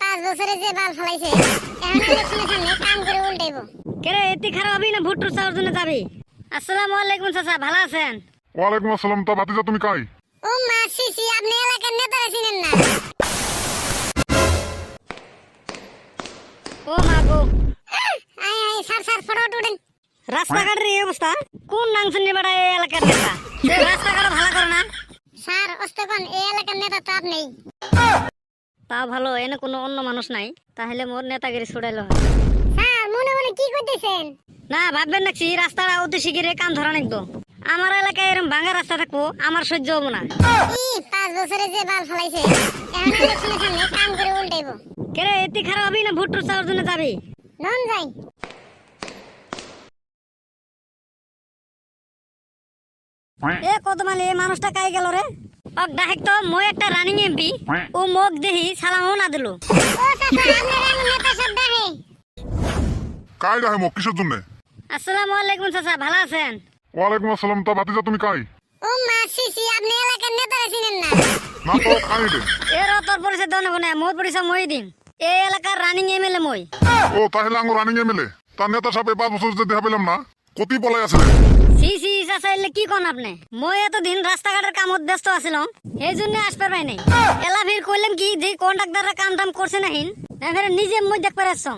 পাঁচ বছরে যে বাল ফলাইছে এখন ইলেকশনের সামনে কাম করে উল্টাইব। কেরে এতে খারাপ হবি না ভোট টোট চাওয়ার জন্য যাবি? আসসালামু আলাইকুম চাচা ভালো আছেন? ওয়ালাইকুম আসসালাম তা ভাতিজা তুমি কাই? ও মা সিসি আপনি এলাকার নেতারা চিনেন না। ও মা গো। আই আই স্যার স্যার ফটো উঠেন। রাস্তাঘাটের এই অবস্থা? কোন নাংশন নিবাড়া এই এলাকার নেতা? রাস্তাঘাট ভালো করে না? স্যার অস্তকন এই এলাকার নেতা তো আপনি তা ভালো এনে কোনো অন্য মানুষ নাই। তাহলে মোর নেতাগিরি ছুড়াইলো স্যার মনে মনে কি করতেছেন? না ভাববেন নাকি রাস্তাটা অতি শিগিরে কাম ধরা নিকবো আমার এলাকায় এরকম ভাঙা রাস্তা থাকব আমার সহ্য হব না। পাঁচ বছরে যে বাল ফলাইছে এখন ইলেকশনের সামনে কাম করে উল্টাইব। কেরে এতে খারাপ হবি না ভোট টোট চাওয়ার জন্য যাবি? নন যাই। এ কত মানে এই মানুষটা কাই গেল রে? অক ডাহেক তো মই একটা রানিং এমপি ও মোক দেহি সালামও না দিল। নেতা ডাহে কাই রাহে মোক? কিসের জন্য? আসসালামু আলাইকুম চাচা ভালো আছেন? ওয়ালাইকুম আসসালাম তা ভাতিজা তুমি কাই? ও মা সিসি আপনি এলাকার নেতারা চিনেন না। না তো কাই রে? এর তোর পরিচয় দেন কোনে মোর পরিচয় মই দিম। এই এলাকার রানিং এমএলএ মই। ও তাহলে আঙ্গু রানিং এমএলএ তার নেতা সাহেব পাঁচ বছর যে দেখা না কতি পলাই আছে সি সি চাচা এলে কি কোন আপনি? মই এতদিন রাস্তাঘাটের কামত ব্যস্ত আছিলাম এই জন্য আসতে পাই নাই। এলা ফির কইলাম কি যে কন্ট্রাক্টররা কাম টাম করছে না হিন না ফের নিজে মই দেখ পারে আসছং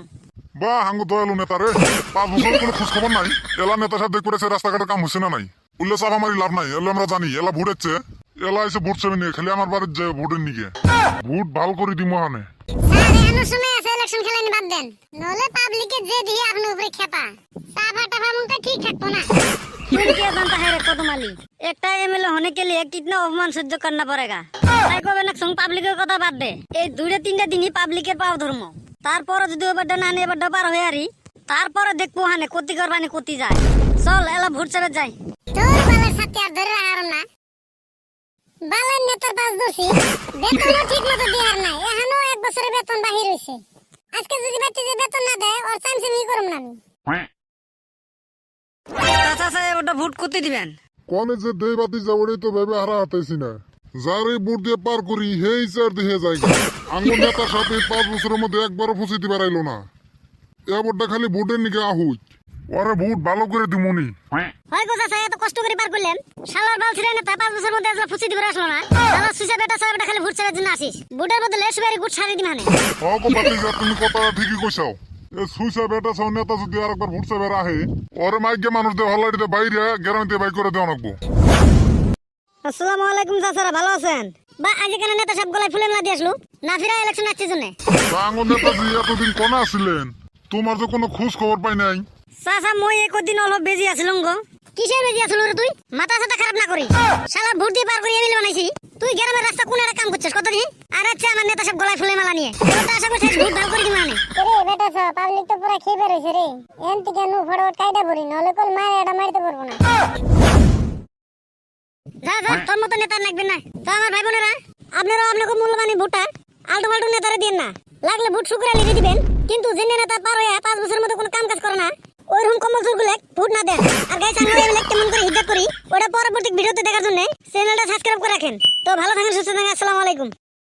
বা হাঙ্গু দয়ালু নেতা রে পাঁচ বছর কোনো খোঁজ খবর নাই? এলা নেতা সাহেব দেখ রাস্তাঘাটের কাম হচ্ছে না নাই? উল্লে চাপ আমারই লাভ নাই এলা আমরা জানি এলা ভোট হচ্ছে এলা এসে ভোট সেবে নিয়ে খালি আমার বাড়ির যে ভোটের নিকে ভোট ভালো করে দিমো হানে সময় আছে ইলেকশন খেলেন বাদ দেন। নলে পাবলিকে যে দিয়ে আপনার উপরে খেপা। সাফা টাফা মুখটা ঠিক থাকব না। क्या जानता है रे कोतमाली একটা এমএলএ होने के लिए कितना অপমান সহ্য करना पड़ेगा তাই কবে না সং পাবলিকের কথা বাদ দে এই দুইটা তিনটা দিনই পাবলিকের পাও ধর্ম তারপরে যদি ওবার না আনি এবার ডবার হয়ে আরি তারপরে দেখবো হানে কতি করবানি কতি যায় চল এলা ভোট চাবে যাই তোর বালের সাথে আর ধরে রাখার না বালের নেতার পাঁচ দোষী বেতনও ঠিক মতো দেওয়ার নাই এখনো এক বছরের বেতন বাহির হয়েছে আজকে যদি বাচ্চা যে বেতন না দেয় ওর চান্স আমি করুম না আমি সাহেব ওটা ভোট করতে দিবেন। কনে যে দেই বাতি যাবড়ে তো ভেবে হারা হাতাইছি না। যার এই বুট দিয়ে পার করি হেই চার দিয়ে যায় আঙ্গুর নেতার সাথে পাঁচ বছরের মধ্যে একবারও ফুসি দিবার আইলো না এবারটা খালি বুটের নিকে আহুই ওরে বুট ভালো করে দিমুনি। হয় গো চাচা এত কষ্ট করে পার করলেন? শালার বাল ছিলেন না পাঁচ বছর মধ্যে একবার ফুসি দিবে আসলো না? সুসা বেটা খালি ভোট চালার জন্য আসিস। বুটের বদলে সুপারি গুট ছাড়ি দিন হানে হক বাতি যা তুমি কথা ঠিকই কইছাও। এ সুইসা বেটা সব নেতা যদি আর একবার ভুটসা আহে ওরে মাইকে মানুষ দিয়ে বাইরে গ্যারান্টি বাই করে দেওয়া লাগবো। আসসালামু আলাইকুম চাচারা ভালো আছেন? বা আজ কেন নেতা সব গলায় ফুলে না দিয়ে আসলো? না ফিরা ইলেকশন আসছে জন্য। আঙ্গুর নেতাজি এতদিন কোনে আসছিলেন তোমার তো কোনো খোঁজ খবর পাই নাই। চাচা মই একদিন অলপ বেজি আছিলাম গো। কিসের বেজি আসলো রে তুই? মাথা সাথা খারাপ না করি শালা ভোট দিয়ে পার করে বানাইছি। তুই গ্রামের রাস্তা কোন একটা কাম করছিস? কতদিন? আর আচ্ছা আমার নেতা সব গলায় ফুলে মালা নিয়ে। আশা করছিস ভালো করে মানে। বেটা সব পাবলিক তো পুরো খেয়ে বেরোইছে রে। এন থেকে নু ফড়ওয়ার্ড কাইটা পড়ি নলে কল মারে এটা মারতে পারব না। যা যা তোর মতো নেতা লাগবে না। তো আমার ভাই বোনেরা আপনারাও আপনাকে মূল্যবান ভোটটা আলটু ফালটু নেতারে দিন না। লাগলে ভোট শুক্রা লিখে দিবেন। কিন্তু যে নেতা পার হয়ে পাঁচ বছরের মতো কোনো কাম কাজ করে না ওই রকম কম্বল চুলগুলো ভোট না দেন